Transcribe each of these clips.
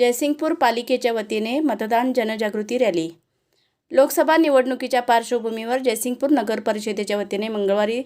जयसिंगपूर पालिकेच्या वतीने मतदान जनजागृती रॅली. लोकसभा निवडणुकीच्या पार्श्वभूमीवर जयसिंगपूर नगर परिषदेच्या वतीने मंगळवारी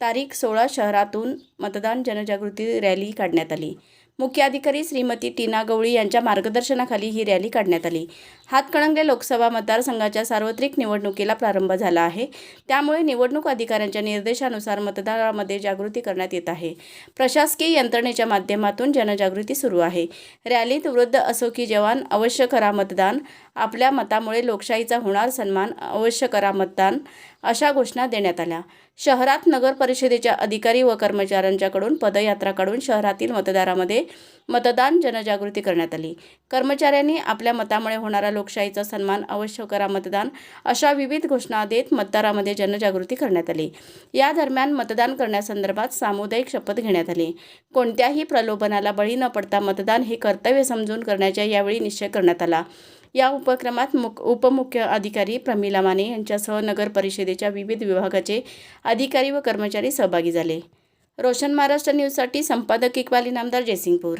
तारीख सोळा शहरातून मतदान जनजागृती रॅली काढण्यात आली. मुख्य अधिकारी श्रीमती टीना गवळी यांच्या मार्गदर्शनाखाली ही रॅली काढण्यात आली. हातकणंगले लोकसभा मतदारसंघाच्या सार्वत्रिक निवडणुकीला प्रारंभ झाला आहे. त्यामुळे निवडणूक अधिकाऱ्यांच्या निर्देशानुसार मतदारामध्ये जागृती करण्यात येत आहे. प्रशासकीय यंत्रणेच्या माध्यमातून जनजागृती सुरू आहे. रॅलीत वृद्ध असो की जवान अवश्य करा मतदान. आपल्या मतामुळे लोकशाहीचा होणार सन्मान अवश्य करा मतदान अशा घोषणा देण्यात आल्या. शहरात नगर परिषदेच्या अधिकारी व कर्मचाऱ्यांच्याकडून पदयात्रा काढून शहरातील मतदारामध्ये मतदान जनजागृती करण्यात आली. कर्मचाऱ्यांनी आपल्या मतामुळे होणारा लोकशाहीचा सन्मान अवश्य करा मतदान अशा विविध घोषणा देत मतदारामध्ये जनजागृती करण्यात आली. या दरम्यान मतदान करण्यासंदर्भात सामुदायिक शपथ घेण्यात आली. कोणत्याही प्रलोभनाला बळी न पडता मतदान हे कर्तव्य समजून करण्याच्या यावेळी निश्चय करण्यात आला. या उपक्रमात मुक उपमुख्य अधिकारी प्रमिला माने यांच्यासह नगर परिषदेच्या विविध विभागाचे अधिकारी व कर्मचारी सहभागी झाले. रोशन महाराष्ट्र न्यूजसाठी संपादक इक्वाली नामदार जयसिंगपूर